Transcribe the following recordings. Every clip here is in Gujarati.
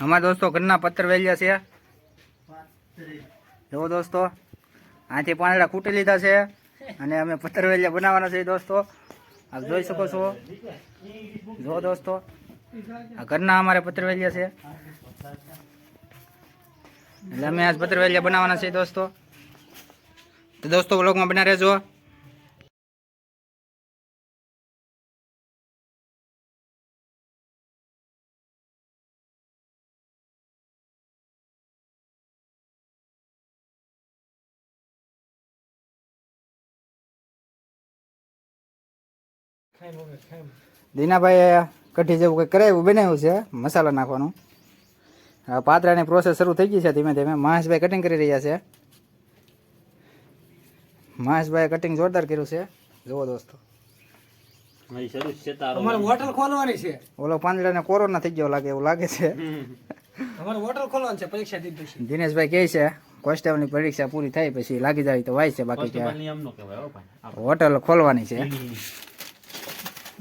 અમારા દોસ્તો ઘરના પથ્થર વેલ્યા છે. જો દોસ્તો, આથી પાંદડા કૂટી લીધા છે અને અમે પથ્થર વેલ્યા બનાવવાના છે દોસ્તો. આપ જોઈ શકો છો. જો દોસ્તો, આ ઘરના અમારે પથ્થર વેલ્યા છે. એટલે અમે આજ પથ્થર વેલ્યા બનાવવાના છે દોસ્તો. તો દોસ્તો બ્લોગમાં બના રહેજો. દીનાભાઈ કઢી જેવું કંઈક કરાવ્યું બનાવ્યું છે મસાલા નાખવાનું. પાત્રાની પ્રોસેસ શરૂ થઈ ગઈ છે ધીમે ધીમે. મહેશભાઈ કટિંગ કરી રહ્યા છે. મહેશભાઈ કટિંગ જોરદાર કર્યું છે. જુઓ દોસ્તો. મારી શરૂ છે તારો. અમારે હોટલ ખોલવાની છે. ઓલો પાંદડાને કોરોના થઈ ગયો લાગે એવું લાગે છે. હોટલ ખોલવાની છે પરીક્ષા દીધી દિનેશભાઈ કહે છે કોન્સ્ટેબલની પરીક્ષા પૂરી થાય પછી લાગી જાય તો વાય છે બાકી હોટલ ખોલવાની છે.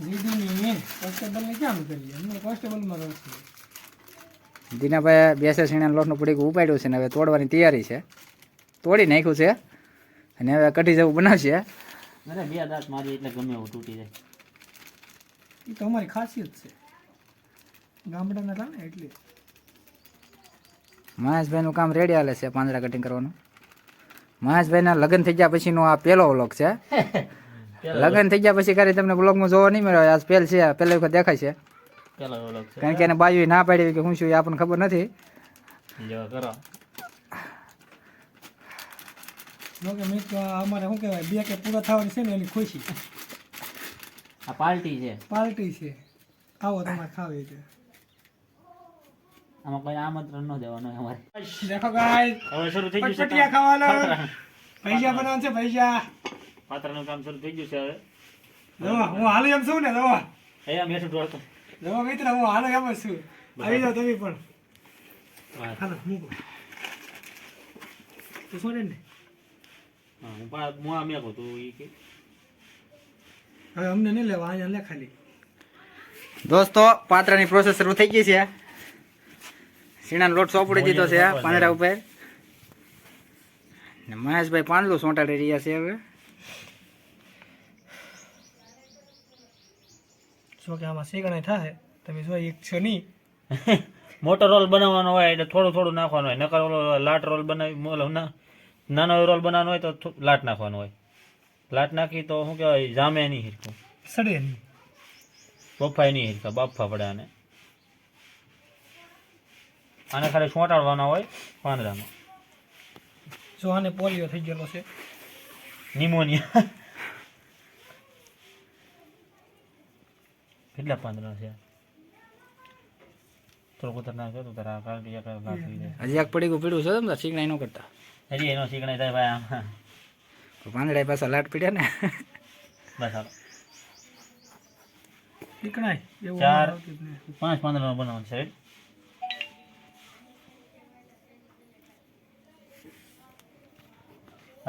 દીદીની મેન કોન્સ્ટેબલને ક્યાં કરીએ? અમને કોન્સ્ટેબલમાં રસ છે. દીનાભાઈ બેસે સીણા લોટનું પડીકું ઉપાડ્યું છે ને હવે તોડવાની તૈયારી છે. તોડી નાખ્યું છે અને હવે કઢી જેવું બનાવશે. અરે બે દાંત મારી એટલે ગમે એવું તૂટી જાય. એ તો અમારી ખાસિયત છે. ગામડાના હતા ને એટલે. મહેશભાઈનું કામ રેડી હાલે છે પાંદડા કટિંગ કરવાનું. મહેશભાઈના લગ્ન થઈ ગયા પછીનો આ પહેલો વ્લોગ છે. લગ્ન થઈ ગયા પછી કરી તમને બ્લોગમાં જોવા નહીં મળે આજ પહેલ છે પહેલી વખત દેખાય છે. કારણ કે એને બાજુ ના પાડી કે હું છું એ આપણને ખબર નથી. જો કરો. જો કે મિત્ર અમારે શું કહેવાય બે કે પૂરા થવાની છે ને એની ખુશી. આ પાર્ટી છે. પાર્ટી છે. આવો તમારે ખાવી છે. આમાં કોઈ આમંત્રણ ન દેવાનું અમારે. દેખો ગાય હવે શરૂ થઈ ગયું છે પટપટિયા પૈસા બનાવવાનું છે પૈસા. પાત્રનું કામ શરૂ થઈ ગયું છે હવે. દવા હું હાલ એમ છું ને દવા. અહીંયા મેઠું ઢોળતો. દવા મિત્ર હું હાલ એમ જ છું. આવી જાઓ તમે પણ. હાલો મૂકો. તું શું ને? હા હું પા હું આ મેકું તું ઈ કે. હવે અમને નહીં લેવા અહીંયા લે ખાલી. દોસ્તો પાત્રાની પ્રોસેસ શરૂ થઈ ગઈ છે. સીણાનો લોટ સોપડી દીધો છે પાંદડા ઉપર. ને મહેશભાઈ પાંદડું સોંટાડી રહ્યા છે હવે. જો કે આમાં શેકણાઈ થાય તમે જો એક છે નહીં. મોટો રોલ બનાવવાનો હોય એટલે થોડું થોડું નાખવાનું હોય. નકર ઓલો લાટ રોલ બનાવી ઓલો ના નાનો રોલ બનાવવાનો હોય તો લાટ નાખવાનો હોય. લાટ નાખી તો શું કહેવાય જામે નહીં હિરકું સડે નહીં. બફાય નહીં હિરકા બાફા પડે આને. આને ખાલી સોંટાડવાના હોય પાંદડામાં. જો આને પોલિયો થઈ ગયેલો છે. નિમોનિયા. કેટલા પાંદડા છે? થોડુંક ઉતર ના તો તારા કાંટી એક લાખ થઈ જાય. હજી એક પડીકું પીડ્યું છે તમને શીખણાઈ ન કરતા. હજી એનો શીખણાઈ થાય ભાઈ આમ. તો પાંદડા પાછા લાટ પીડ્યા ને. બસ હાલો. શીકણાય ચાર. પાંચ પાંદડા બનાવવાનું છે.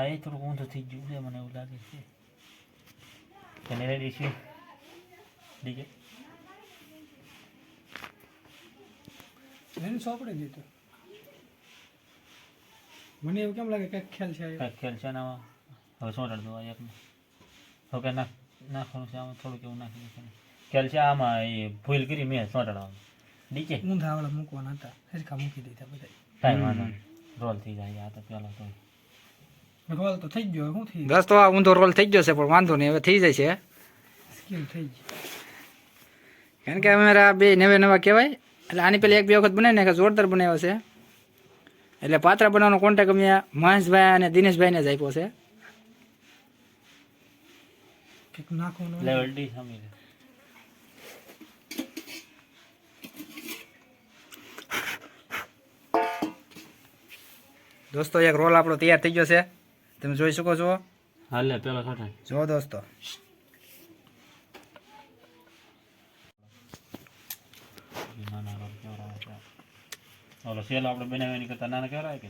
હા એ થોડુંક ઊંધું થઈ ગયું છે મને એવું લાગે છે તને રેડી છે ડીકે એને સોંપડી દીધું મને એવું કેમ લાગે કંઈક ખ્યાલ છે કાંઈક ખ્યાલ છે ને આમાં હવે શું દો આ એકને હવે ના નાખવાનું છે આમાં થોડુંક એવું નાખી નાખવાનું ખ્યાલ છે આમાં એ ભૂલ કરી મેં સોંટાડવાનું ડીકે ઊંધા વાળા મૂકવાના હતા હરખા મૂકી દીધા બધા કાંઈ વાંધો રોલ થઈ જાય આ તો પેલો તો રોલ તો થઈ ગયો શું થઈ દોસ્તો આ ઊંધો રોલ થઈ ગયો છે પણ વાંધો નહીં હવે થઈ જાય છે સ્કીલ થઈ ગઈ કારણ કે અમારા બે નવા નવા કહેવાય એટલે આની પેલી એક બે વખત બનાવીને કે જોરદાર બનાવ્યો છે. એટલે પાત્રા બનાવવાનો કોન્ટેક્ટ અમે મહેશભાઈ અને દિનેશભાઈને જ આપ્યો છે. દોસ્તો એક રોલ આપણો તૈયાર થઈ ગયો છે. તમે જોઈ શકો છો? હાલે પેલા સોંટાડ જો દોસ્તો. ઓલો સેલ આપણે બનાવવાની કરતા નાના કેવરાય કે?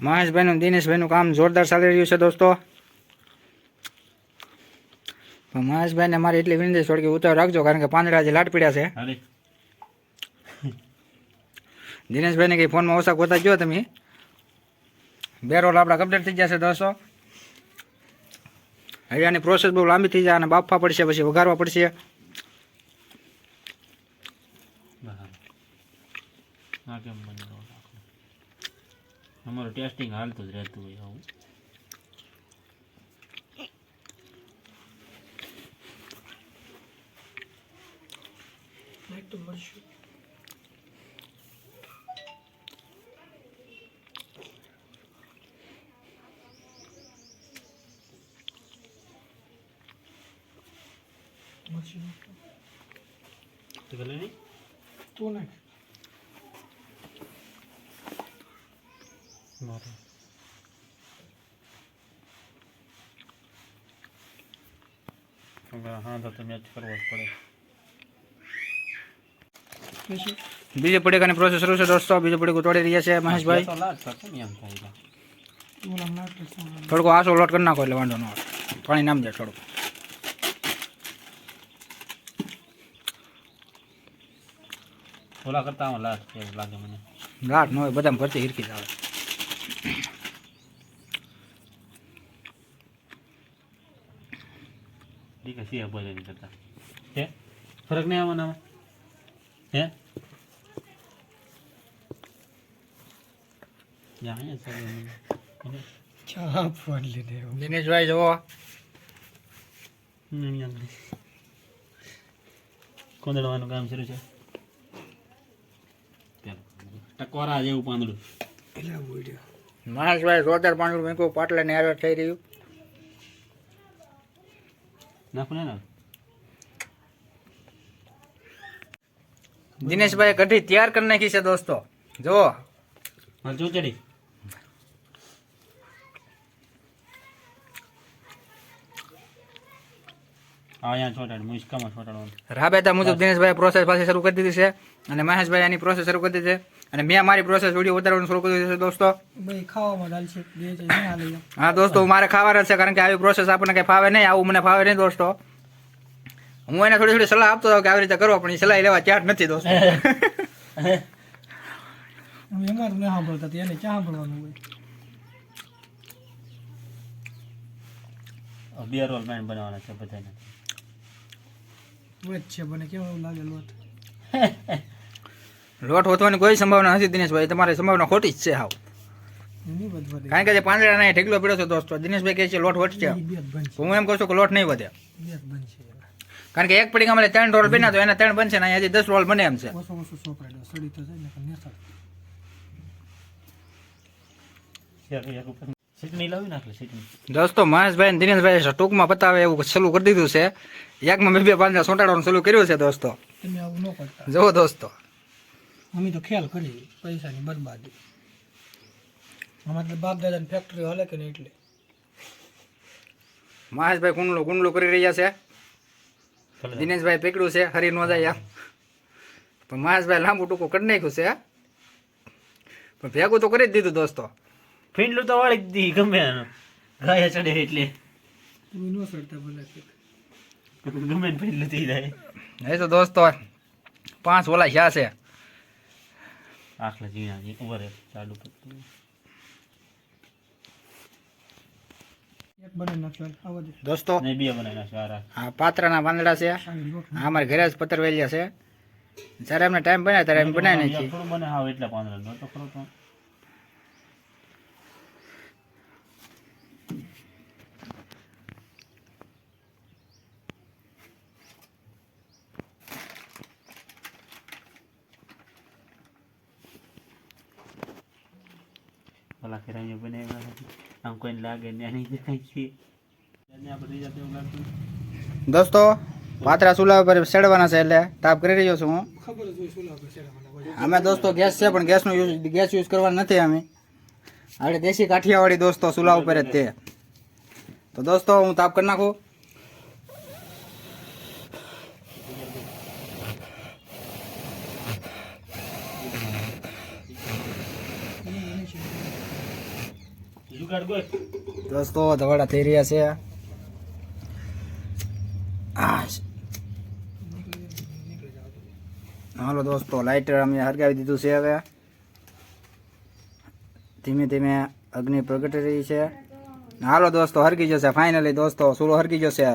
મહેશભાઈનું દિનેશભાઈનું કામ જોરદાર ચાલી રહ્યું છે દોસ્તો. મહેશભાઈને મારી એટલી વિનંતી કે ઉતાર રાખજો કારણ કે પાંદડા જે લાટ પીડ્યા છે. દિનેશભાઈને કંઈ ફોનમાં ઓછા ગોતા ગયો તમે? બે રોલ આપણા કમ્પ્લીટ થઈ જશે દોસ્તો. હવે આની પ્રોસેસ બહુ લાંબી થઈ જાય અને બાફવા પડશે પછી વઘારવા પડશે. બરાબર આ કેમ બને રોલ આખો અમારું ટેસ્ટિંગ હાલતું જ રહેતું હોય આવું. મળશું તો પડી બીજી પડીકાની પ્રોસેસ શરૂ છે દોસ્તો. બીજું પડી તોડી રહ્યા છે મહેશભાઈ. થોડુંક આસો લોટ કરી નાખો એટલે વાંધો ન આવે. પાણી નામ જાય થોડુંક. ઓલા કરતા આમાં લાસ્ટ એવું લાગે મને. લાટ ન હોય બધા ભરતી હિરકી જ આવે. ઠીક છે સિયા બોલે નહીં કરતા. હે? ફરક નહીં આવવાનો આમાં? હે. ચા ફોન દિનેશભાઈ જુઓ. કોંદડવાનું કામ શરૂ છે. ટકોરા જેવું પાંદડું. એટલે બોલ્યો? મહેશભાઈ જોરદાર પાણી મૂક્યું પાટલે ને થઈ રહ્યું. નાખું ને દિનેશભાઈ કઢી તૈયાર કરી નાખી છે દોસ્તો. જુઓ. મરચું ચડી. રાબેતા મુજબ દિનેશભાઈ પ્રોસેસ પાસે શરૂ કરી દીધી છે અને મહેશભાઈ એની પ્રોસેસ શરૂ કરી દીધી છે. અને મેં મારી પ્રોસેસ વીડિયો ઉતારવાનું શરૂ કર્યું છે દોસ્તો. હા દોસ્તો મારે ખાવાના જ છે કારણ કે આવી પ્રોસેસ આપણને કંઈ ફાવે નહીં આવું મને ફાવે નહીં દોસ્તો. હું એને થોડી થોડી સલાહ આપતો હતો કે આવી રીતે કરો પણ એ સલાહ લેવા ચાટ નથી દોસ્તો. બે રોલ મેન બનાવવાના છે બધાને વચ છે બને કેવું લાગે લોટ લોટ હોતવાની કોઈ સંભાવના નથી દિનેશભાઈ તમારી સંભાવના ખોટી જ છે હાવ. કારણ કે જે પાંદડા નહીં ઢેકલો પીડો છે દોસ્તો દિનેશભાઈ કહે છે લોટ વધશે હું એમ કહું છું કે લોટ નહીં વધે. કારણ કે એક પડી અમારે ત્રણ રોલ બન્યા તો એના ત્રણ બનશે ને હજી દસ રોલ બને એમ છે. દોસ્તો મહેશભાઈ અને દિનેશભાઈ ટૂંકમાં પતાવે એવું સલું કરી દીધું છે. એકમાં મેં બે પાંદડા સોંટાડવાનું સલું કર્યું છે દોસ્તો. તમે આવું ન કરતા. જુઓ દોસ્તો. અમે તો ખ્યાલ કરી પૈસાની બરબાદી. અમારે તો બાપ દાદાની ફેક્ટરી હલે કે નહીં એટલે? મહેશભાઈ કુંડલો કુંડલો કરી રહ્યા છે. દિનેશભાઈ પકડ્યું છે હરી નો જાય પણ મહેશભાઈ લાંબુ ટૂંકું કરી નાખ્યું છે. પણ ભેગું તો કરી જ દીધું દોસ્તો. ફીંડલું તો વાળી જ દી ગમે ગાયા ચડે એટલે. તમે ન ચડતા ભલે ગમે ફીંડલું થઈ જાય. એ તો દોસ્તો પાંચ ઓલા ખ્યા છે. આખલા જીણા જી ઊભા રહે ચાલુ કરતું દોસ્તો પાત્રાના પાંદડા છે. અમારે ઘરે જ પતરવેલિયા છે. જ્યારે અમને ટાઈમ બને ત્યારે બનાવી નાખીએ થોડું બને હાવ એટલે પાંદડા નો તો ખરો તો ભલા ખેરાઈઓ બનાવ્યા નથી આમ કોઈને લાગે ને આની દેખાય છે એને આપણે રીઝા તેવું લાગતું દોસ્તો પાત્રા ચૂલા ઉપર સડવાના છે એટલે તાપ કરી રહ્યો છું હું ખબર જ હોય શું લાગે છે મને અમે દોસ્તો ગેસ છે પણ ગેસનો યુઝ ગેસ યુઝ કરવાનો નથી અમે આપણે દેશી કાઠિયાવાડી દોસ્તો ચૂલા ઉપર જ તે તો દોસ્તો હું તાપ કરી નાખું જુગાડ ગોત દોસ્તો ધવાડા થઈ રહ્યા છે. હાલો દોસ્તો લાઇટર અમે હરગાવી દીધું છે હવે. ધીમે ધીમે અગ્નિ પ્રગટી રહી છે. હાલો દોસ્તો હરકી જશે ફાઇનલી દોસ્તો સુરો હરકી જશે.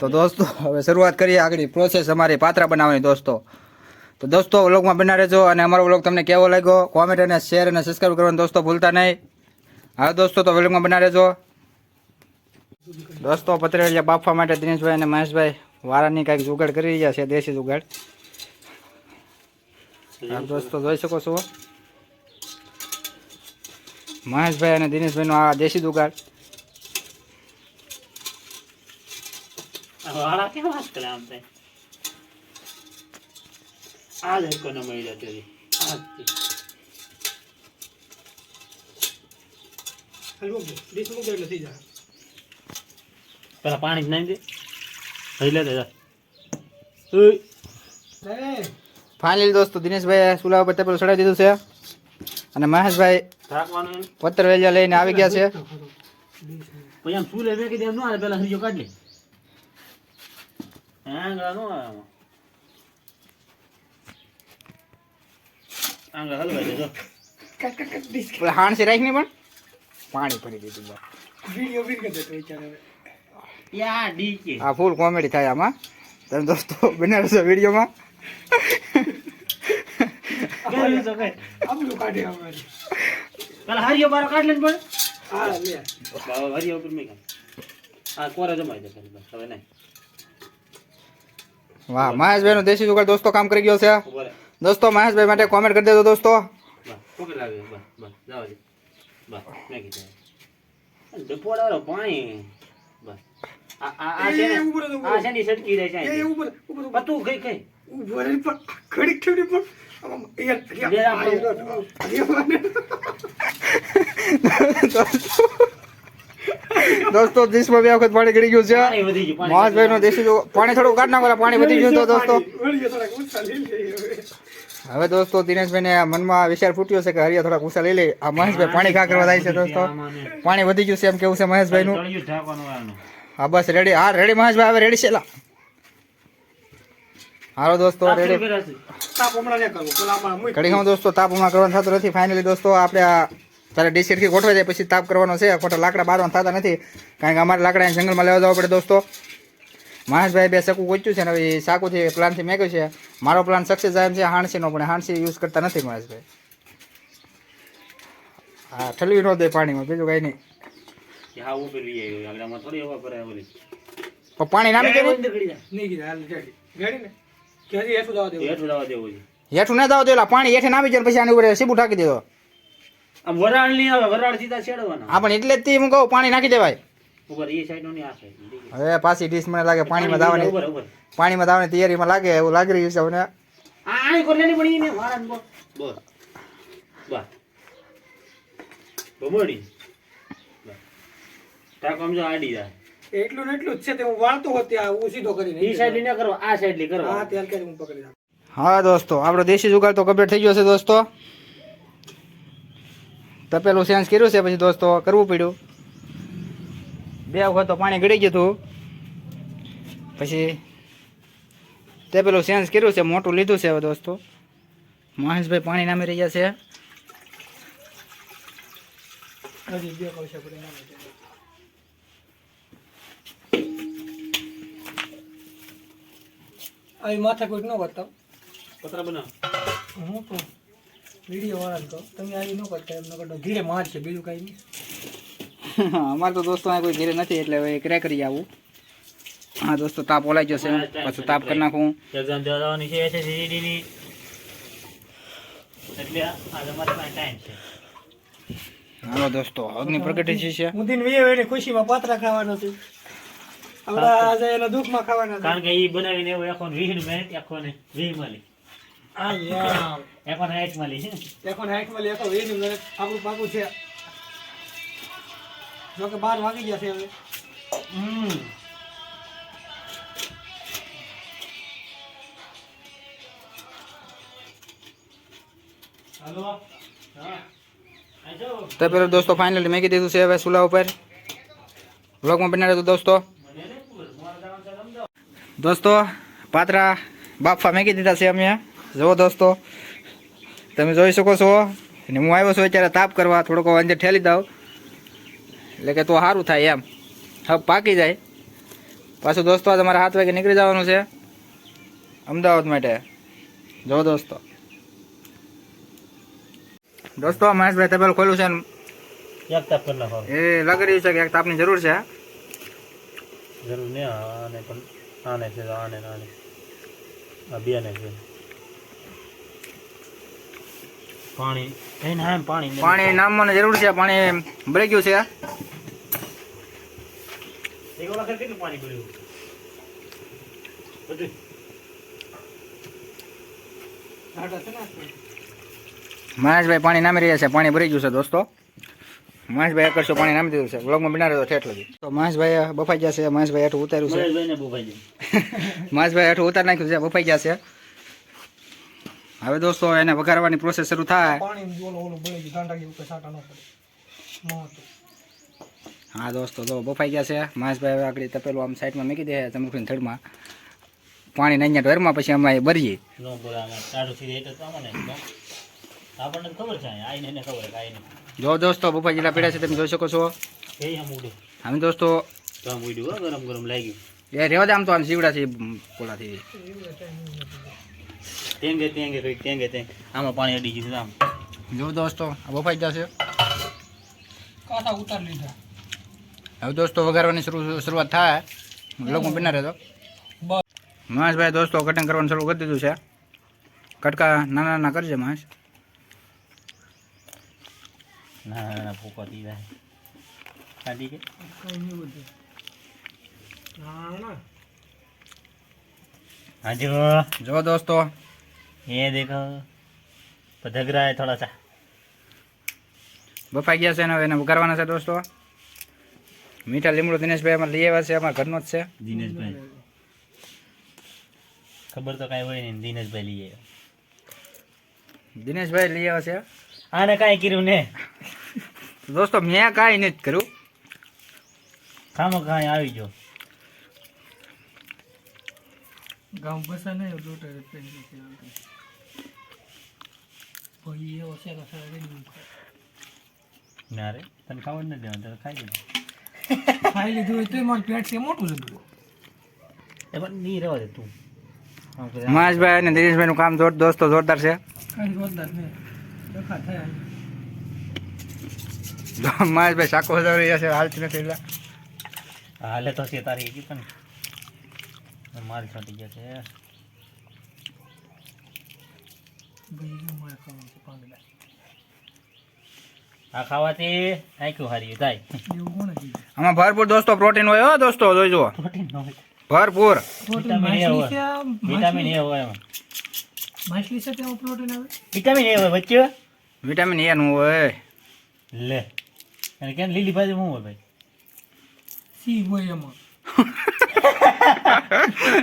તો દોસ્તો, હવે શરૂઆત કરીએ આગળ. પ્રોસેસ અમારી પાત્રા બનાવવાની, દોસ્તો. તો દોસ્તો, વ્લોગમાં બના રહેજો અને અમારો વ્લોગ તમને કેવો લાગ્યો? કોમેન્ટ અને શેર અને સબસ્ક્રાઈબ કરવાનું દોસ્તો ભૂલતા નહીં. હા, દોસ્તો, તો વ્લોગમાં બના રહેજો. દોસ્તો પતરેલિયા બાફવા માટે દિનેશભાઈ અને મહેશભાઈ વારાની કાંઈક જુગાડ કરી રહ્યા છે, દેશી જુગાડ. દોસ્તો, જોઈ શકો છો. મહેશભાઈ અને દિનેશભાઈનો આ દેશી જુગાડ. વાળા કેવા આ જ હરકો ન મળી જતો પેલા પાણી જ નાખી દે. થઈ લે દે જા. ઉઈ. એ, ફાઇનલી દોસ્તો દિનેશભાઈ સુલા ઉપર પેલું ચડાવી દીધું છે. અને મહેશભાઈ. પત્ર વેલિયા લઈને આવી ગયા છે. પછી આમ ચૂલે મેકી દે એમ ન પેલા હરિયો કાઢ લે. આંગળા નો આવે આંગળા હલવાઈ દે જો. પેલા હાણસી રાખીને પણ? પાણી ભરી દીધું બા. વીડિયો બી કરી દેતો વિચાર યા ડીકે આ ફૂલ કોમેડી થાય આમાં. તમે દોસ્તો બને રહેશો વિડીયોમાં? હરિયો બારો કાઢ લે પણ. હા, હરિયો ઉપર મેં આ કોરા જમાઈ દે બસ હવે નહીં. વાહ મહેશભાઈનો દેશી જુગાડ દોસ્તો કામ કરી ગયો છે. દોસ્તો મહેશભાઈ માટે કોમેન્ટ કરી દેજો દોસ્તો. પાણી આ છે ને. આ છે ને સટકી જાય છે. ઉપર, ઉપર. તું. કઈ કઈ દોસ્તો દેશમાં બે વખત પાણી ગળી ગયું છે. મહેશભાઈ નો દેશી પાણી થોડું કાઢ નાખો પાણી વધી ગયું તો દોસ્તો. હવે. દોસ્તો દોસ્તો દિનેશભાઈને મનમાં વિચાર ફૂટ્યો છે કે હરિયા થોડા ગુસ્સા લઈ લે. આ મહેશભાઈ પાણી ઘા કરવા જાય છે દોસ્તો. પાણી વધી ગયું છે એમ કેવું છે મહેશભાઈનું? નું હા બસ રેડી હા રેડી મહેશભાઈ હવે રેડી છે લા. હાલો દોસ્તો રેડી ન. ઘડી દોસ્તો તાપ હમણાં કરવાનું થતું નથી. ફાઇનલી દોસ્તો આપણે આ તારે ડીસીટથી ગોઠવાઈ જાય પછી તાપ કરવાનો છે. ખોટા લાકડા બારવાના થતા નથી. કારણ કે અમારે લાકડા જંગલમાં લેવા જવા પડે દોસ્તો. મહેશભાઈ બે શકું ગોચ્યું છે ને હવે એ સાકુથી પ્લાનથી મેગ્યું છે. મારો પ્લાન સક્સેસ જાય છે હાણસીનો પણ હાણસી યુઝ કરતા નથી મહેશભાઈ. હા ઠલવી ન દે પાણીમાં બીજું કાંઈ નહીં. પણ પાણી નામી દેવું? હેઠું દેવું? દેવું ના દાવ દેલા પાણી હેઠે નામી જાય પછી આની ઉપર સીબું ઠાકી આમ વરાળ નહીં આવે વરાળ સીધા છેડવાના. હા પણ એટલે જ થી હું કહું પાણી નાખી દેવાય. ઉપર એ સાઈડ નો નહીં આ સાઈડ હવે પાછી ડીશ મને લાગે પાણીમાં દાવાની પાણીમાં દાવાની તૈયારીમાં લાગે એવું લાગી રહ્યું છે મને. આણી કોને કોર પડી ને મારા બોલ બોલ બમડી ટાકો જો આડી જાય. એટલું ને એટલું જ છે તે હું વાળતો હોત ત્યાં હું સીધો કરીને ઈ સાઈડ ને કરો આ સાઈડ લી હા તેલ ત્યાં હું પકડી રાખું હા દોસ્તો આપણો દેશી જુગાડ તો કમ્પ્લીટ થઈ ગયો છે દોસ્તો. તપેલું સેન્સ કર્યું છે પછી દોસ્તો કરવું પડ્યું. બે વખત તો પાણી ગળી ગયું હતું. પછી તે પેલું ચેન્જ કર્યું છે મોટું લીધું છે હવે દોસ્તો. મહેશભાઈ પાણી નામી રહ્યા છે. માથા કોઈ છે. ન કરતા પતરા બનાવ. હું તો વીડિયો વાળા કહું તમે આવી ન કરતા એમ ન કરતા ધીરે મારશે બીજું કઈ નહીં. અમારે તો દોસ્તો કોઈ ઘેરે નથી એટલે હવે ક્રે કરી આવું. હા દોસ્તો તાપ ઓલાઈ જશે. પછી તાપ કરી નાખું. હાલો દોસ્તો અગ્નિ પ્રગટી છે. મુદીન દિન વીએ એની ખુશીમાં પાત્રા ખાવાનો છું. આપણા આજે એના દુઃખમાં ખાવાના કારણ કે એ બનાવીને એવું આખો વીસ મિનિટ આખો ને વીસ મળી. આ યાર આખો ને હાઈટ મળી એકોને હાઈટમાં લે તો વીની આપણું પાકું છે. જો કે બાર વાગી જશે હવે. હમ. હાલો. હા. તો પેલો દોસ્તો ફાઇનલી મેં દીધું છે હવે સુલા ઉપર. બ્લોગમાં બનાવે રહેતો દોસ્તો. દોસ્તો પાત્રા બાફા મેં દીધા છે અમે. જુઓ દોસ્તો. તમે જોઈ શકો છો. અને હું આવ્યો છું અત્યારે તાપ કરવા થોડોક અંદર ઠેલી દઉં. એટલે કે તો સારું થાય એમ. હબ પાકી જાય. પાછું દોસ્તો આજે મારે સાત વાગે નીકળી જવાનું છે. અમદાવાદ માટે. જો દોસ્તો. દોસ્તો મહેશભાઈ તબેલ ખોલ્યું છે ને? એક તાપ કરી નાખો. એ લાગી રહ્યું છે કે એક તાપની જરૂર છે. જરૂર નહીં આને પણ આને છે આને આને. આ બેને છે. પાણી. પાણી નામવાની જરૂર છે પાણી ભરાઈ ગયું છે. વખત કેટલું પાણી પડ્યું બધું મહેશભાઈ પાણી નામી રહ્યા છે પાણી ભરી ગયું છે દોસ્તો. મહેશભાઈ કરશો પાણી નામી દીધું છે. બ્લોગમાં બિના રહ્યો છે તો મહેશભાઈ બફાઈ ગયા છે. મહેશભાઈ હેઠું ઉતાર્યું છે. મહેશભાઈ હેઠું ઉતાર નાખ્યું છે બફાઈ ગયા છે. હવે દોસ્તો એને વઘારવાની પ્રોસેસ શરૂ થાય. પાણી ઓલું ઓલું બળી ગયું ગાંડા ઉપર સાટા ન પડે. મોટું હા દોસ્તો જો બફાઈ ગયા છે. હવે આગળ તપેલું આમ સાઈડમાં મૂકી દે ચમરૂખની થડમાં પાણી નહીં ઢોરમાં પછી અમે ભરીએ તો તો જો દોસ્તો બફાઈ જેટલા પીડા છે તમે જોઈ શકો છો. આમ અમે દોસ્તો. આમ ગરમ ગરમ લાગ્યું. એ રેવા દે આમ તો આમ જીવડા છે પોલાથી તેંગે તેંગે કઈ તેંગે તેંગે. આમાં પાણી અડી ગયું આમ. જો દોસ્તો આ બફાઈ ગયા છે. કાંટા ઉતાર લીધા. હવે દોસ્તો વઘારવાની શરૂઆત થાય. લોકો બના રહેતો. મહેશભાઈ દોસ્તો કટિંગ કરવાનું શરૂ કરી દીધું છે. કટકા નાના નાના કરજે મહેશ નાના નાના ફૂકો થઈ જાય. કાઢી કે? જો દોસ્તો. એ દેખો. પધગરા થોડા સા. બફાઈ ગયા છે ને એને ઉગારવાના છે દોસ્તો. મીઠા લીમડો દિનેશભાઈ અમારે લઈ આવ્યા છે અમારા ઘરનો જ છે. દિનેશભાઈ. ખબર તો કાંઈ હોય નહીં દિનેશભાઈ લઈએ દિનેશભાઈ લઈ આવ્યા છે. આને કાંઈ કર્યું ને? દોસ્તો મેં કાંઈ નથી કર્યું. ખામો કાંઈ આવી ગયો. ગામ બસા નહીં પેલી ભાઈ એવો છે ના રે તને ખબર નથી દેવાનું તને ખાઈ લીધું ખાઈ લીધું હોય તો મારું પેટ છે મોટું જતું એ પણ નહીં રહેવા દે તું. મહેશભાઈ અને દિનેશભાઈનું કામ જોર દોસ્તો જોરદાર છે. કઈ જોરદાર નહીં. ડખા થયા મહેશભાઈ શાકો વધારી રહ્યા છે હાલતી નથી એટલે. હાલે તો છે તારી એકી પણ. માલ છોટી ગયા છે. ભાઈ મારે ખાવાનું છે પાંદડા આ ખાવાથી આંખ્યું હારી થાય આમાં ભરપૂર દોસ્તો પ્રોટીન હોય હો દોસ્તો જોઈજો પ્રોટીન ભરપૂર. વિટામિન એ હોય. વિટામિન એ માછલી? છે તેમાં પ્રોટીન આવે? વિટામિન એ હોય વચ્ચે વિટામિન એ નું હોય. લે. અને કેમ લીલી ભાજી શું હોય ભાઈ? સી હોય એમાં?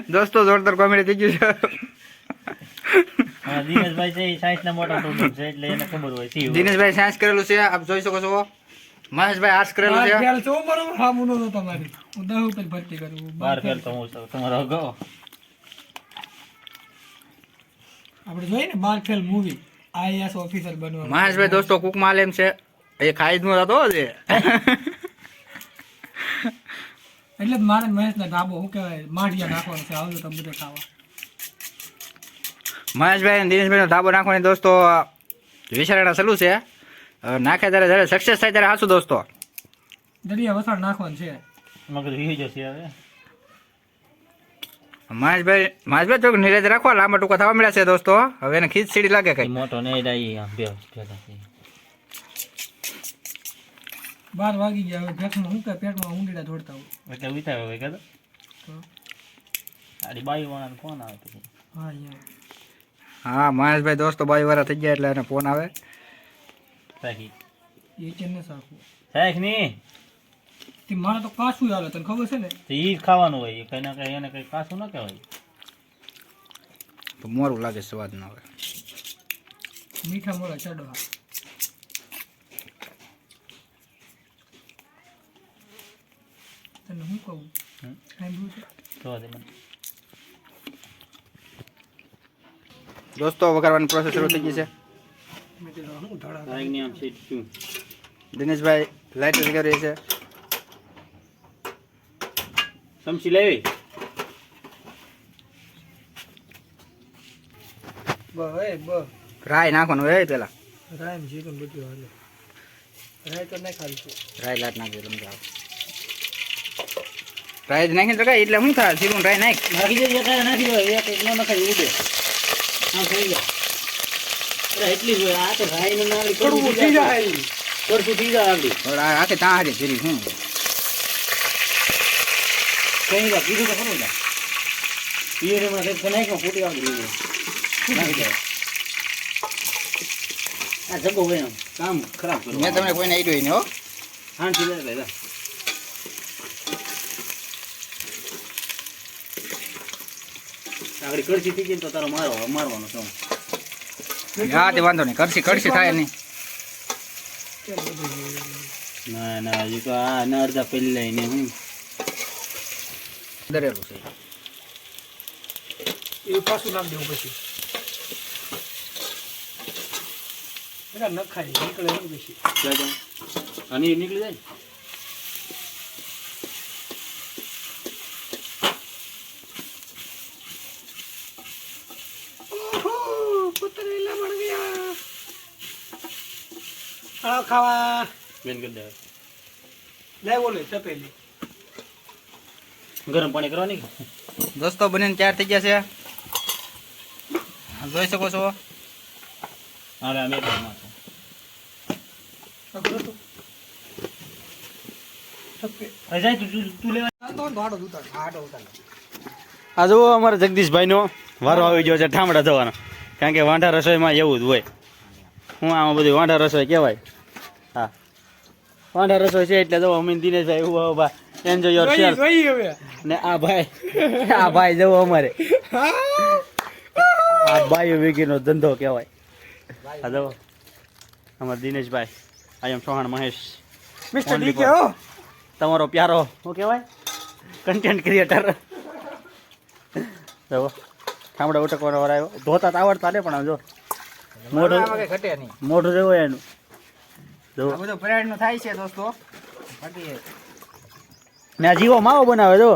દોસ્તો જોરદાર કોમેડી થઈ ગયું છે. દિનેશભાઈ છે એ સાયન્સના મોટા સ્ટુડન્ટ છે એટલે એને ખબર હોય સી દિનેશભાઈ સાયન્સ કરેલું છે આપ જોઈ શકો છો. મહેશભાઈ આર્ટ્સ કરેલું છે. ફેલ છો બરોબર હા મુનો તો તમારી. હું દસ ઉપર ભરતી કરું. બાર ફેલ. તો હું છું. તમારો અગાઉ આપણે જોઈએ ને બાર ફેલ મૂવી આઈએસ ઓફિસર બનવા મહેશભાઈ દોસ્તો કુક માલેમ છે. એ ખાઈ જ નો હતો છે એટલે મારે મહેશ ના ઢાબો શું કહેવાય માઠિયા નાખવાનો છે. આવજો તમે બધે ખાવા. મહેશભાઈ અને દિનેશભાઈનો ધાબો નાખવાની દોસ્તો વિચારણા સલું છે. નાખે ત્યારે જ્યારે સક્સેસ થાય ત્યારે હાસું દોસ્તો. દરિયા વસાડ નાખવાનું છે. મગર વી જશે હવે. મહેશભાઈ મહેશભાઈ થોડુંક નિરેજ રાખવા લાંબા ટૂંકા થવા મળ્યા છે દોસ્તો. હવે એને ખીચ સીડી લાગે કઈ મોટો નહીં ડાઈ. બાર વાગી ગયા હવે પેટમાં શું કે પેટમાં ઊંડીડા દોડતા હોય? એટલે વિચાર હવે કહેતો આડી બાઈ વાળાનો ફોન આવે તો હા અહીંયા હા મહેશભાઈ દોસ્તો બાવી વાળા થઈ ગયા એટલે એને ફોન આવે. સાખી એ ચેન્ને સાખું. સાખની? તે મારે તો કાચું આવે તને ખબર છે ને? તો ઈ જ ખાવાનું હોય કઈ ના કઈ એને કઈ કાસું ન કહેવાય. તો મોરું લાગે સ્વાદ ના હોય મીઠા મોડા ચડો હા તને શું કહું? હમ? સાંભળ્યું છે જોવા દે મને દોસ્તો વઘારવાની પ્રોસેસ શરૂ થઈ ગઈ છે. હું દિનેશભાઈ લાઈટ કરી રહી છે. સમસી લેવી? રાય નાખવાનું હોય પેલા. રાય જીરું બધું હાલે. રાય તો નહીં ખાલી રાય લાટ નાખી તમે આવે રાય નાખી નાખીને તો એટલે શું થાય? જીરું રાય નાખ. નાખી કાંઈ નાખી દો એક એક ન નખાય ઉડે આમ થઈ ગયા અરે એટલી જ હોય. આ તો ભાઈ ને નાળી કડવું થઈ જાય. થઈ જાય આ હાજર ફેરી શું? કઈ ગયા બીજું તો ખરું ને. પિયરમાં કંઈક નાખ્યો ફૂટી આવડી નાખી દે આ જગો હોય આમ કામ ખરાબ કરો મેં તમને કોઈને આઈડ્યો ને હો. હા ઠીક છે આગળ કડછી થઈ ગઈ તો તારો મારો મારવાનો છો હા. તે વાંધો નહીં. કરશી કરશી થાય નહીં. ના ના હજી તો આ ના અડધા પેલી લઈને હું દરેલું છે. એ પાછું નામ દેવું પછી. નખાય ન નીકળે નહીં પછી. અને એ નીકળી જાય ને ઓહો પતરેલા મળ ગયા આવો ખાવા. બેન કરી દે લે બોલે તપેલી. ગરમ પાણી કરવાની દોસ્તો બનીને તૈયાર થઈ ગયા છે. જોઈ શકો છો. અરે અમે પણ તો. તપે હવે જાય તું તું- તું લેવા. આ તો ભાડો ઉતાર ભાડો ઉતાર. આ જુઓ અમારા જગદીશભાઈનો વારો આવી ગયો છે ઠામડા જવાનો. કારણ કે વાંઢા રસોઈમાં એવું જ હોય. હું આમાં બધું વાંઢા રસોઈ કહેવાય. વાંઢા રસોઈ છે એટલે જવો અમે દિનેશભાઈ ઊભા બા એન્જોય યોર સેલ્ફ ને આ ભાઈ આ ભાઈ જવો અમારે. આ ભાઈ વેગીનો ધંધો કહેવાય. આ જવો. અમારા Dineshbhai I am Sohan Mahesh. Mister DK for- તમારો પ્યારો શું કહેવાય? કન્ટેન્ટ ક્રિએટર જવો. ઠામડા ઉટકવાનો આવ્યો. ધોતા તો આવડતા ને પણ આમ જો. મોઢું મોઢું જેવું એનું. જો આ બધું થાય છે દોસ્તો. બાકી ને જીવો માવો બનાવે જો.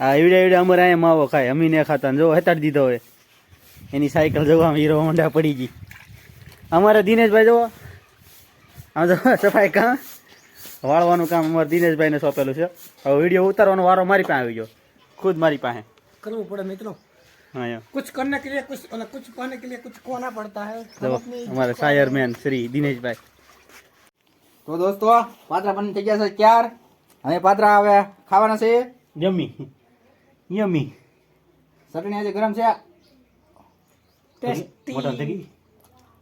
હા એવડે એવડે અમારે અહીંયા માવો ખાય. અમીને ખાતા જો હેતાડી દીધો હોય. એની સાયકલ જોવા હીરો હોન્ડા પડી ગઈ. અમારે દિનેશભાઈ જો આમ જો સફાઈ કામ. વાળવાનું કામ અમારે દિનેશભાઈને સોંપેલું છે. હવે વીડિયો ઉતારવાનો વારો મારી પાસે આવી ગયો. ખુદ મારી પાસે. કરવું પડે મિત્રો. હા એમ कुछ करने के लिए कुछ और कुछ पाने के लिए कुछ खोना पड़ता है हम જો अपनी અમારા શાયરમેન શ્રી દિનેશભાઈ તો દોસ્તો પાત્રા બની થઈ ગયા છે ત્યાર હવે પાત્રા હવે ખાવાના છે યમી યમી ચટણી આજે ગરમ છે टेस्टी મોટા થઈ ગઈ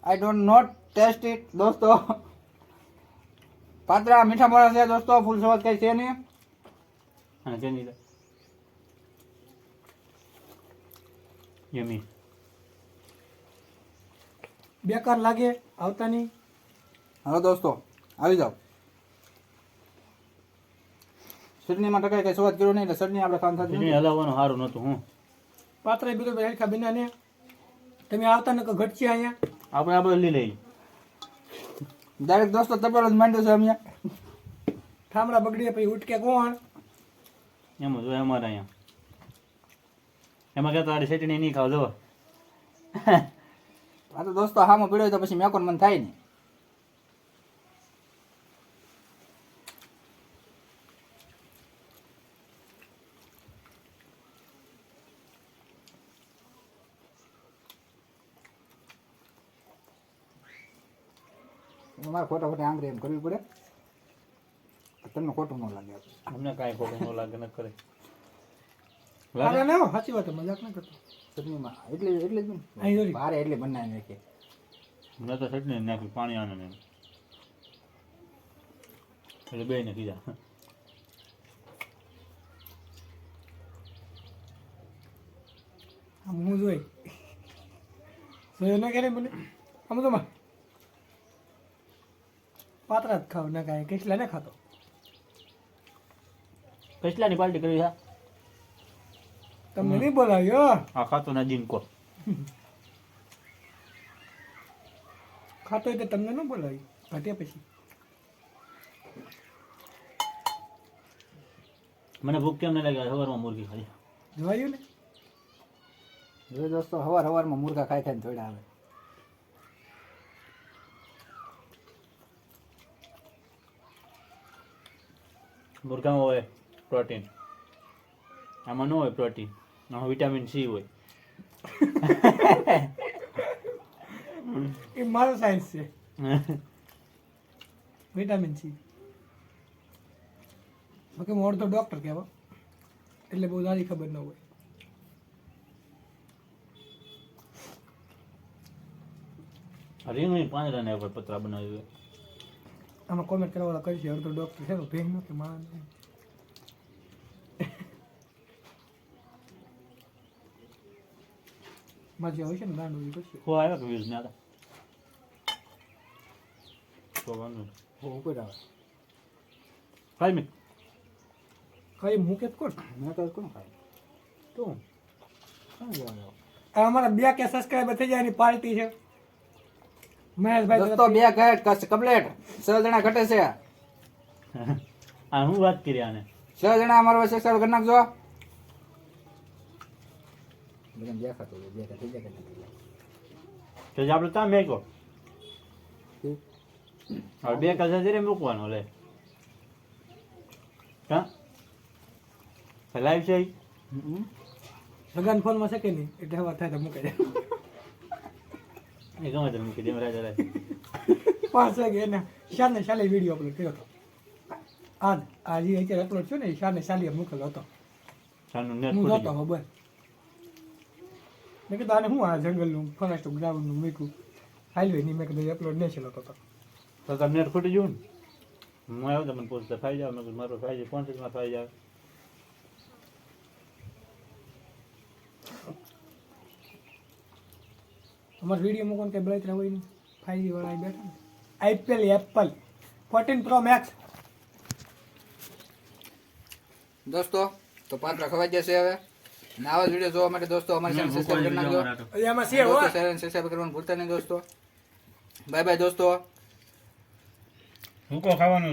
I don't not taste it દોસ્તો પાત્રા મીઠા મોડા છે દોસ્તો ફૂલ સ્વાદ કઈ છે નહીં હા જેની જમી બેકાર લાગે આવતાની? હાલો દોસ્તો આવી જાઓ. ચટણીમાં ટકાય કઈ સ્વાદ કર્યો નહીં એટલે આપણે ખાન થતી હલાવવાનું સારું નહોતું હું. પાત્ર બીજો હેરખા બિના ને તમે આવતા ને ઘટશે અહીંયા. આપણે આપણે લઈ લઈ ડાયરેક્ટ દોસ્તો તપેલો જ માંડ્યો છે અહીંયા. ઠામડા બગડીએ પછી ઉટકે કોણ? એમ જ હોય અમારે અહીંયા. એમાં કહેતો આડી ચટણી નહીં ખાવ જો આ તો દોસ્તો હામાં પીડ્યો તો પછી મેકોન મન થાય નહીં મારે ખોટા ખોટા આંગળી એમ કરવી પડે? તમને ખોટું ન લાગે. અમને કાંઈ ખોટું ન લાગે ન કરે. અરે ના સાચી વાત મજાક ના કરતો. ચટણીમાં એટલે એટલે જ અહીં ભારે એટલે બનાવી નાખીએ મેં તો ચટણી નાખ્યું પાણી આને ને એટલે બે ને કીધા. આમ હું જોઈ. જોયો ના મને? આમ તો માં જ ખાવ ના કાંઈ કેટલા ના ખાતો? કેટલાની પાર્ટી કરી છે? તમને નહીં બોલાવ્યો આ ખાતો ના જીન કો ખાતો હોય તો તમને ન બોલાવી ઘટ્યા પછી. મને ભૂખ કેમ ન લાગે સવારમાં મુર્ગી ખાઈ જોવાયું ને? જો દોસ્તો હવાર હવારમાં મુર્ગા ખાઈ ખાઈને થોડા આવે. મુર્ગામાં હોય પ્રોટીન. આમાં ન હોય પ્રોટીન. વિટામિન સી હોય. એ મારો સાયન્સ છે. Vitamin C. બાકી હું અડધો ડૉક્ટર કહેવા એટલે બહુ સારી ખબર ન હોય. રીંગણી પાંદડાને ઉપર પતરા બનાવ્યું આમાં કોમેન્ટ કરવાવાળા કરશે અડધો ડૉક્ટર છે તો ભેગ નો કે માણસ. માજી છે ને દાંડો કરશે કો આવ્યા કે વ્યૂઝ ને હતા તો વાંધો. બહુ ઉપર આવે ખાઈ મેં કઈ મૂકે જ કોણ મેં તો કોણ ખાય તું? આ અમારા બે કે સબસ્ક્રાઈબર થઈ જાય એની પાર્ટી છે મહેશભાઈ દોસ્તો બે ઘાટ કમ્પ્લેટ છ જણા ઘટે છે આ હું વાત કરી આને. છ જણા અમારો સબસ્ક્રાઇબ કરી નાખજો બધાને દેખાતું બે ઘાટ થઈ કે જાય. તો જ આપણે ત્યાં મેકો હવે બે કલર જઈને મૂકવાનો લે હા લાઈવ છે. લગન ફોનમાં શકે નહીં એટલે હવે થાય તો મૂકે દે એ ગમે તે મૂકી દે રાજા રાજા પાંચ વાગે એને શાને શાલે વીડિયો અપલોડ કર્યો હતો આજ આજે અત્યારે અપલોડ થયો ને શાને શાલીએ મૂકેલો હતો હું જોતો ગયું. ખબર મેં કીધું આને હું આ જંગલનું ફોરેસ્ટ ગ્રાઉન્ડનું મૂક્યું? હાઈવે નહીં મેં કીધું અપલોડ નહીં છેલ્લો તો તો. તમને ફૂટી ગયું ને? હું આવ્યો તો મને પૂછતા ફાઈ જાવ મેં મારો ફાઈ જાય કોન્ટેક્ટમાં ફાઈ જાય અમારા વીડિયો મૂકવાનું કંઈ બળતરા હોય નહીં. ફાઈવ જી વાળા બેઠા ને. IPL Apple fourteen pro max દોસ્તો તો પાંચ રખવા જશે હવે? આવા જ વીડિયો જોવા માટે દોસ્તો અમારી ચેનલ સબસ્ક્રાઇબ કરી નાખજો. એમાં છે હો દોસ્તો ચેનલ સબસ્ક્રાઇબ કરવાનું ભૂલતા નહીં દોસ્તો. બાય બાય દોસ્તો. હું કો ખાવાનું.